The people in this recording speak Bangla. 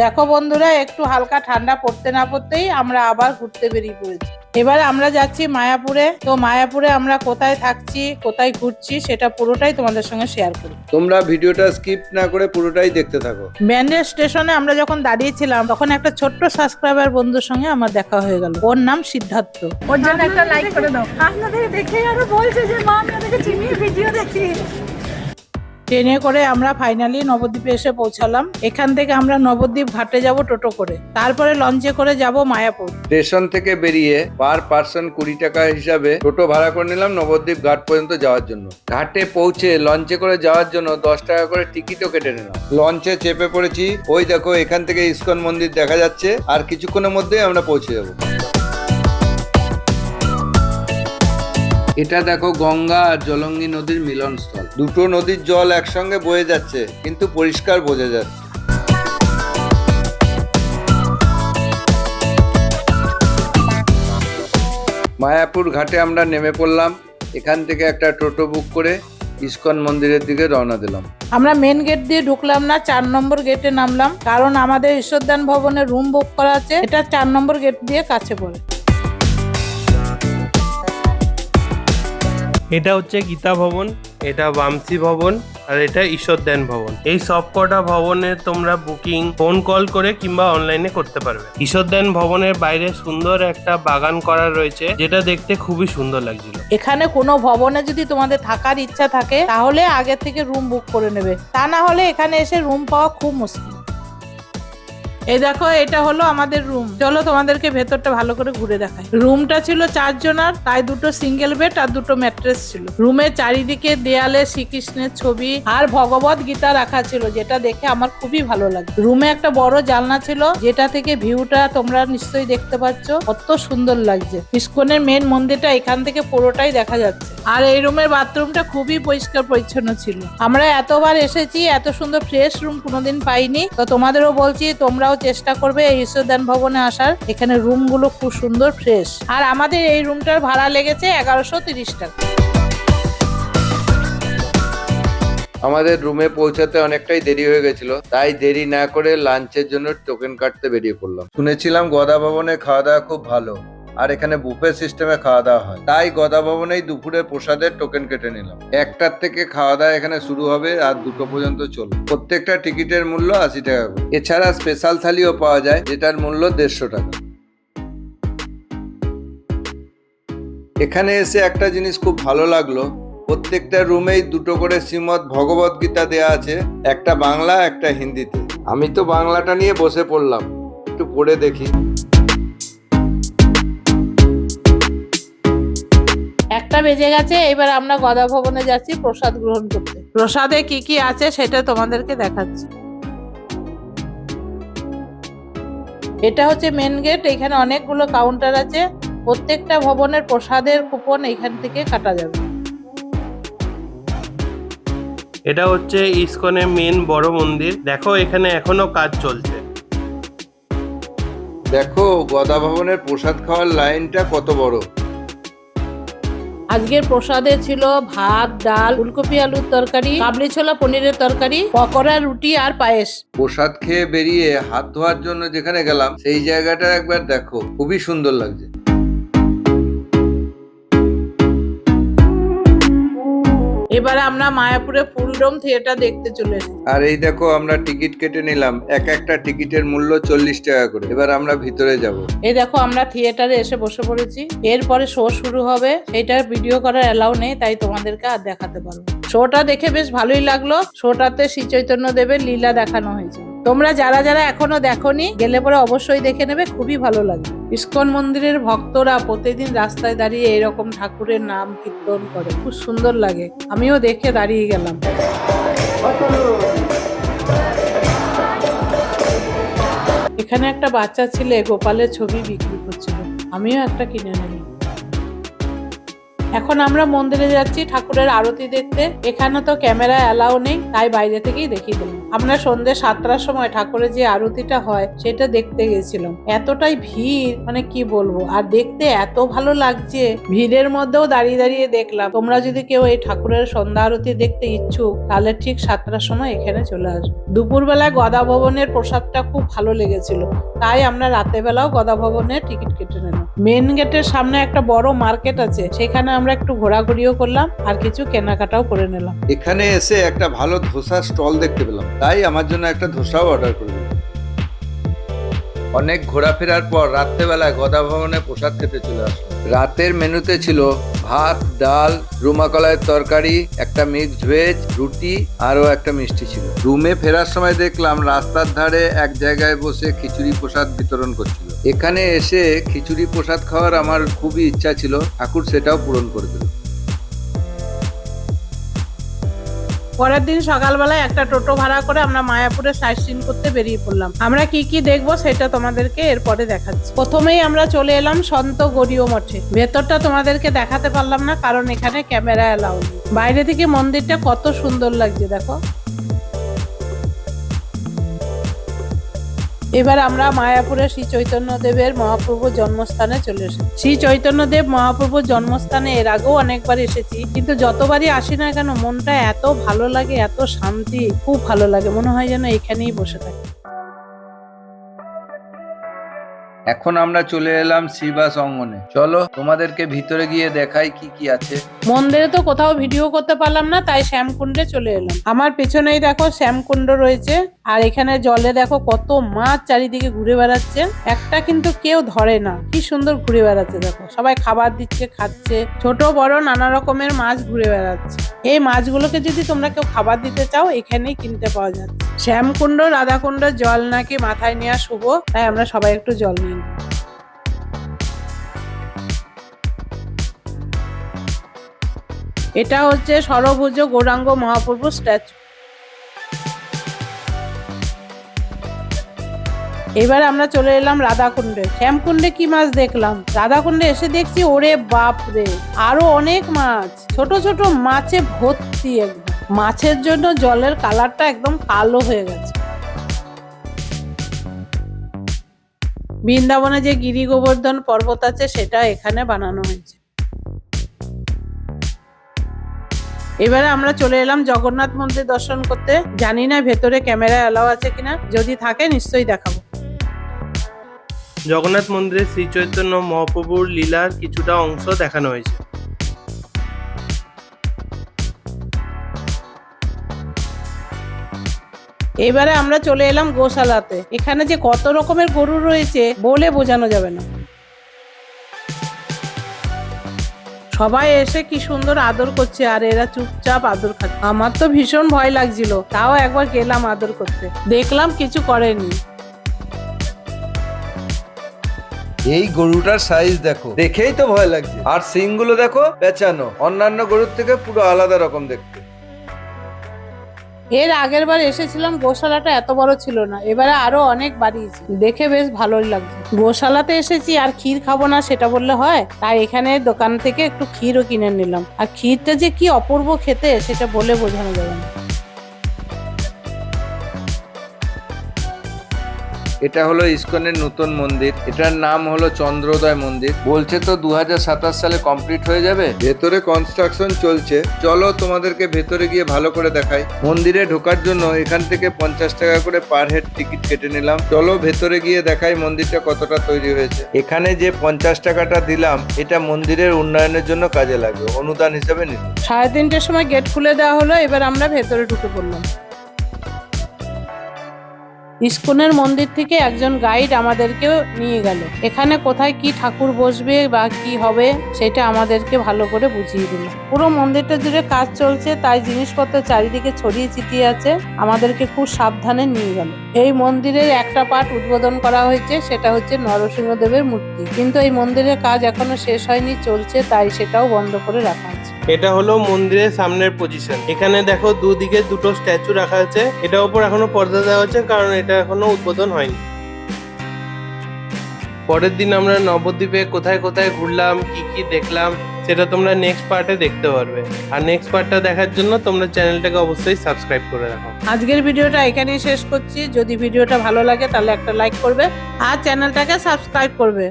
দেখো বন্ধুরা একটু হালকা ঠান্ডা পড়তে না পড়তেই আমরা আবার ঘুরতে বেরিয়ে পড়েছি। এবার আমরা যাচ্ছি মায়াপুরে। তো মায়াপুরে আমরা কোথায় থাকছি কোথায় ঘুরছি সেটা পুরোটাই তোমাদের সঙ্গে শেয়ার করি তোমরা ভিডিওটা স্কিপ না করে পুরোটাই দেখতে থাকো। ব্যান্ডেল স্টেশনে আমরা যখন দাঁড়িয়েছিলাম তখন একটা ছোট্ট সাবস্ক্রাইবার বন্ধুর সঙ্গে আমার দেখা হয়ে গেল। ওর নাম সিদ্ধার্থ। ওর জন্য একটা লাইক করে দাও। আপনাদের দেখে আরও বলছে যে মা আমি ওদেরকে চিনি ভিডিও দেখি। ট্রেনে করে আমরা ফাইনালি নবদ্বীপে এসে পৌঁছালাম। এখান থেকে আমরা নবদ্বীপ ঘাটে যাব টোটো করে। তারপরে লঞ্চে করে যাব মায়াপুর। স্টেশন থেকে বেরিয়ে পার পার্সন কুড়ি টাকা হিসাবে টোটো ভাড়া করে নিলাম নবদ্বীপ ঘাট পর্যন্ত যাওয়ার জন্য। ঘাটে পৌঁছে লঞ্চে করে যাওয়ার জন্য দশ টাকা করে টিকিটও কেটে নিলাম। লঞ্চে চেপে পড়েছি। ওই দেখো এখান থেকে ইসকন মন্দির দেখা যাচ্ছে। আর কিছুক্ষণের মধ্যেই আমরা পৌঁছে যাব। এটা দেখো গঙ্গা আর জলঙ্গি নদীর মিলনস্থল। দুটো নদীর জল একসঙ্গে বয়ে যাচ্ছে, কিন্তু পরিষ্কার বোঝা যাচ্ছে। মায়াপুর ঘাটে আমরা নেমে পড়লাম, এখান থেকে একটা টোটো বুক করে ইস্কন মন্দিরের দিকে রওনা দিলাম। আমরা মেন গেট দিয়ে ঢুকলাম না, চার নম্বর গেটে নামলাম, কারণ আমাদের ঈশ্বরদান ভবনে রুম বুক করা আছে, এটা চার নম্বর গেট দিয়ে কাছে পড়ে। এটা হচ্ছে গীতা ভবন, এটা বামসি ভবন, আর এটা ঈশ্বরদান ভবন। এই সবকটা ভবনে তোমরা বুকিং ফোন কল করে কিংবা অনলাইনে করতে পারবে। ঈশ্বরদান ভবনের বাইরে সুন্দর একটা বাগান করা রয়েছে, যেটা দেখতে খুবই সুন্দর লাগছিল। এখানে কোনো ভবনে যদি তোমাদের থাকার ইচ্ছা থাকে, তাহলে আগে থেকে রুম বুক করে নেবে। তা না হলে এখানে এসে রুম পাওয়া খুব মুশকিল। এই দেখো, এটা হলো আমাদের রুম চলো তোমাদেরকে ভেতরটা ভালো করে ঘুরে দেখাই। রুমটা ছিল চারজনার, তাই দুটো সিঙ্গেল বেড আর দুটো ম্যাট্রেস ছিল। রুমের চারিদিকে দেয়ালে শ্রীকৃষ্ণের ছবি আর ভগবত গীতা রাখা ছিল, যেটা দেখে আমার খুবই ভালো লাগে। রুমে একটা বড় জানলা ছিল, যেটা থেকে ভিউটা তোমরা নিশ্চয়ই দেখতে পাচ্ছ। কত সুন্দর লাগছে। ইস্কনের মেন মন্দিরটা এখান থেকে পুরোটাই দেখা যাচ্ছে। আর এই রুমের বাথরুমটা খুবই পরিষ্কার পরিচ্ছন্ন ছিল। আমরা এতবার এসেছি, এত সুন্দর ফ্রেশ রুম কোনোদিন পাইনি। তো তোমাদেরও বলছি, তোমরাও চেষ্টা করবে এই ঈশ্বরদান ভবনে আসার। এখানে রুমগুলো খুব সুন্দর ফ্রেশ আর আমাদের এই রুমটার ভাড়া লেগেছে এগারোশো তিরিশ টাকা। আমাদের রুমে পৌঁছাতে অনেকটাই দেরি হয়ে গেছিল, তাই দেরি না করে লাঞ্চের জন্য টোকেন কাটতে বেরিয়ে পড়লাম। শুনেছিলাম গদা ভবনে খাওয়া দাওয়া খুব ভালো। আর এখানে বুফে সিস্টেমে খাওয়া দাওয়া হয়। তাই গদা ভবনেই দুপুরে প্রসাদের টোকেন কেটে নিলাম। একটার থেকে খাওয়া দাওয়া এখানে শুরু হবে আর দুটো পর্যন্ত চলবে। প্রত্যেকটা টিকিটের মূল্য আশি টাকা করে। এছাড়া স্পেশাল থালিও পাওয়া যায়, যেটার মূল্য দেড়শো টাকা। এখানে এসে একটা জিনিস খুব ভালো লাগল। প্রত্যেকটা রুমেই দুটো করে শ্রীমদ ভগবত গীতা দেয়া আছে, একটা বাংলা, একটা হিন্দিতে। আমি তো বাংলাটা নিয়ে বসে পড়লাম। একটু পড়ে দেখি। একটা বেজে গেছে এবার আমরা গদা ভবনে যাচ্ছি প্রসাদ গ্রহণ করতে। প্রসাদে কি কি আছে সেটা তোমাদেরকে দেখাচ্ছি। এটা হচ্ছে মেন গেট এখানে অনেকগুলো কাউন্টার আছে। প্রত্যেকটা ভবনের প্রসাদের কুপন এখান থেকে কাটা যাবে। এটা হচ্ছে ইসকনের মেন বড় মন্দির। দেখো এখানে এখনও কাজ চলছে। দেখো গদা ভবনের প্রসাদ খাওয়ার লাইনটা কত বড়। আজকের প্রসাদে ছিল ভাত, ডাল, ফুলকপি, আলুর তরকারি, কাবলি ছোলা, পনিরের তরকারি, পকোড়া, রুটি আর পায়েস। প্রসাদ খেয়ে বেরিয়ে হাত ধোয়ার জন্য যেখানে গেলাম, সেই জায়গাটা একবার দেখো। খুবই সুন্দর লাগছে। এবারে আমরা মায়াপুরে ফুলডোম থিয়েটার দেখতে চলে আর এই দেখো আমরা টিকিট কেটে নিলাম এক একটা টিকিটের মূল্য চল্লিশ টাকা করে। এবার আমরা ভিতরে যাব। এই দেখো আমরা থিয়েটারে এসে বসে পড়েছি। এরপরে শো শুরু হবে। এটার ভিডিও করার অ্যালাউ নেই তাই তোমাদেরকে আর দেখাতে পারব শোটা দেখে বেশ ভালোই লাগল। শোটাতে শ্রী চৈতন্য দেবের লীলা দেখানো হয়েছে। তোমরা যারা যারা এখনও দেখোনি, গেলে পরে অবশ্যই দেখে নেবে, খুবই ভালো লাগে। ইস্কন মন্দিরের ভক্তরা প্রতিদিন রাস্তায় দাঁড়িয়ে এরকম ঠাকুরের নাম কীর্তন করে। খুব সুন্দর লাগে। আমিও দেখে দাঁড়িয়ে গেলাম। এখানে একটা বাচ্চা ছেলে গোপালের ছবি বিক্রি করছিল। আমিও একটা কিনে নিলাম। এখন আমরা মন্দিরে যাচ্ছি ঠাকুরের আরতি দেখতে। এখানে তো ক্যামেরা অ্যালাউ নেই, তাই বাইরে থেকেই দেখিয়ে দিলাম। আমরা সন্ধ্যে সাতটার সময় ঠাকুরের যে আরতিটা হয়, সেটা দেখতে গেছিলাম। এতটাই ভিড় মানে কি বলব? আর দেখতে এত ভালো লাগছে, ভিড়ের মধ্যেও দাঁড়িয়ে দাঁড়িয়ে দেখলাম। তোমরা যদি কেউ এই ঠাকুরের সন্ধ্যা আরতি দেখতে ইচ্ছুক, তাহলে ঠিক সাতটার সময় এখানে চলে আসবে। দুপুরবেলায় গদা ভবনের প্রসাদটা খুব ভালো লেগেছিল, তাই আমরা রাতে বেলাও গদা ভবনের টিকিট কেটে নিলাম। মেন গেটের সামনে একটা বড় মার্কেট আছে, সেখানে আমরা একটু ঘোরাঘুরিও করলাম আর কিছু কেনাকাটাও করে নিলাম। এখানে এসে একটা ভালো ধোসার স্টল দেখতে পেলাম। তাই আমার জন্য একটা ধোসাও অর্ডার করলাম অনেক ঘোরাফেরার পর রাত্রেবেলায় গদা ভবনে প্রসাদ খেতে চলে আসলাম। রাতের মেনুতে ছিল ভাত, ডাল রুমা কলাইয়ের তরকারি, একটা মিক্সড ভেজ, রুটি, আরও একটা মিষ্টি ছিল। রুমে ফেরার সময় দেখলাম রাস্তার ধারে এক জায়গায় বসে খিচুড়ি প্রসাদ বিতরণ করছিল। এখানে এসে খিচুড়ি প্রসাদ খাওয়ার আমার খুবই ইচ্ছা ছিল, ঠাকুর সেটাও পূরণ করে দিল। পরের দিন সকালবেলায় একটা টোটো ভাড়া করে আমরা মায়াপুরে সাইট সিন করতে বেরিয়ে পড়লাম। আমরা কি কি দেখব সেটা তোমাদেরকে এরপরে দেখাচ্ছি। প্রথমেই আমরা চলে এলাম সন্ত গরীয় মঠে। ভেতরটা তোমাদেরকে দেখাতে পারলাম না কারণ এখানে ক্যামেরা অ্যালাউ বাইরে থেকে মন্দিরটা কত সুন্দর লাগছে, দেখো। এবার আমরা মায়াপুরে শ্রী চৈতন্য দেবের মহাপ্রভুর জন্মস্থানে চলে এসেছি। শ্রী চৈতন্য দেব মহাপ্রভুর জন্মস্থানে এর আগেও অনেকবার এসেছি কিন্তু যতবারই আসি না কেন মনটা এত ভালো লাগে এত শান্তি খুব ভালো লাগে মনে হয় যেন এখানেই বসে থাকি। এখন আমরা চলে এলাম শিবাস অঙ্গনে। চলো তোমাদেরকে ভিতরে গিয়ে দেখাই কি কি আছে। মন্দিরে তো কোথাও ভিডিও করতে পারলাম না তাই শ্যামকুণ্ডে চলে এলাম। আমার পেছনেই দেখো শ্যামকুণ্ড রয়েছে আর এখানে জলে দেখো কত মাছ চারিদিকে ঘুরে বেড়াচ্ছে। একটা কিন্তু কেউ ধরে না। কি সুন্দর ঘুরে বেড়াচ্ছে, দেখো। সবাই খাবার দিচ্ছে, খাচ্ছে। ছোট, বড় নানা রকমের মাছ ঘুরে বেড়াচ্ছে। এই মাছগুলোকে যদি তোমরা কেউ খাবার দিতে চাও, এখানেই কিনতে পাওয়া যাচ্ছে। শ্যামকুণ্ড, রাধাকুণ্ড জল নাকি মাথায় নেওয়া শুভ, তাই আমরা সবাই একটু জল নিই। এটা হচ্ছে সরভুজ গৌরাঙ্গ মহাপ্রভু স্ট্যাচু এবার আমরা চলে এলাম রাধাকুণ্ডে। শ্যামকুণ্ডে কি মাছ দেখলাম? রাধাকুণ্ডে এসে দেখছি, ওরে বাপ রে আরও অনেক মাছ। ছোট ছোট মাছে ভর্তি মাছের জন্য জলের কালারটা একদম কালো হয়ে গেছে। বৃন্দাবনে যে গিরি গোবর্ধন পর্বত আছে, সেটা এখানে বানানো হয়েছে। এবারে আমরা চলে এলাম জগন্নাথ মন্দির দর্শন করতে। জানি না ভেতরে ক্যামেরা অ্যালাউ আছে কিনা। যদি থাকে, নিশ্চয়ই দেখাবো। জগন্নাথ মন্দিরে শ্রী চৈতন্য মহাপ্রভুর লীলার কিছুটা অংশ দেখানো হয়েছে। এবারে আমরা চলে এলাম গোশালাতে। এখানে যে কত রকমের গরু রয়েছে বলে বোঝানো যাবে না। সবাই এসে কি সুন্দর আদর করছে আর এরা চুপচাপ আদর খাচ্ছে। আমার তো ভীষণ ভয় লাগছিল, তাও একবার গেলাম আদর করতে। দেখলাম কিছু করেনি। এই গরুটার সাইজ দেখো। দেখেই তো ভয় লাগছে। আর সিংগুলো দেখো, পেঁচানো। অন্যান্য গরুর থেকে পুরো আলাদা রকম দেখতে। এর আগের বার এসেছিলাম, গোশালাটা এত বড় ছিল না। এবারে আরও অনেক বাড়িয়েছে। দেখে বেশ ভালোই লাগছে। গোশালাতে এসেছি, আর ক্ষীর খাব না সেটা বললে হয়? তাই এখানে দোকান থেকে একটু ক্ষীরও কিনে নিলাম। আর ক্ষীরটা যে কি অপূর্ব খেতে, সেটা বলে বোঝানো যাবে না। এটা হলো ইসকনের নতুন মন্দির। এটার নাম হলো চন্দ্রোদয় মন্দির। বলছে তো দু হাজার সাতাশ সালে কমপ্লিট হয়ে যাবে? ভেতরে কনস্ট্রাকশন চলছে। চলো তোমাদেরকে ভেতরে গিয়ে ভালো করে দেখাই। মন্দিরে ঢোকার জন্য এখান থেকে পঞ্চাশ টাকা করে পার হেড টিকিট কেটে নিলাম। চলো ভেতরে গিয়ে দেখাই মন্দিরটা কতটা তৈরি হয়েছে। এখানে যে পঞ্চাশ টাকাটা দিলাম, এটা মন্দিরের উন্নয়নের জন্য কাজে লাগবে। অনুদান হিসেবে নিলাম। সাড়ে তিনটের সময় গেট খুলে দেওয়া হলো, এবার আমরা ভেতরে ঢুকে পড়লাম। ইস্কনের মন্দির থেকে একজন গাইড আমাদেরকে নিয়ে গেল। এখানে কোথায় কি ঠাকুর বসবে বা কি হবে সেটা আমাদেরকে ভালো করে বুঝিয়ে দিল। পুরো মন্দিরটা জুড়ে কাজ চলছে, তাই জিনিসপত্র চারিদিকে ছড়িয়ে ছিটিয়ে আছে, আমাদেরকে খুব সাবধানে নিয়ে গেল। এই মন্দিরের একটা পার্ট উদ্বোধন করা হয়েছে, সেটা হচ্ছে নরসিংহদেবের মূর্তি। কিন্তু এই মন্দিরের কাজ এখনও শেষ হয়নি, চলছে, তাই সেটাও বন্ধ করে রাখা আছে এটা হলো মন্দিরের সামনের পজিশন এখানে দেখো দুদিকে দুটো স্ট্যাচু রাখা আছে। এটার উপর এখনও পর্দা দেওয়া হচ্ছে কারণ এটা এখনও উদ্বোধন হয়নি। পরের দিন আমরা নবদ্বীপে কোথায় কোথায় ঘুরলাম, কি কি দেখলাম, সেটা তোমরা নেক্সট পার্টে দেখতে পারবে। আর নেক্সট পার্টটা দেখার জন্য তোমরা চ্যানেলটাকে অবশ্যই সাবস্ক্রাইব করে রাখো। আজকের ভিডিওটা এখানেই শেষ করছি। যদি ভিডিওটা ভালো লাগে তাহলে একটা লাইক করবে আর চ্যানেলটাকে সাবস্ক্রাইব করবে।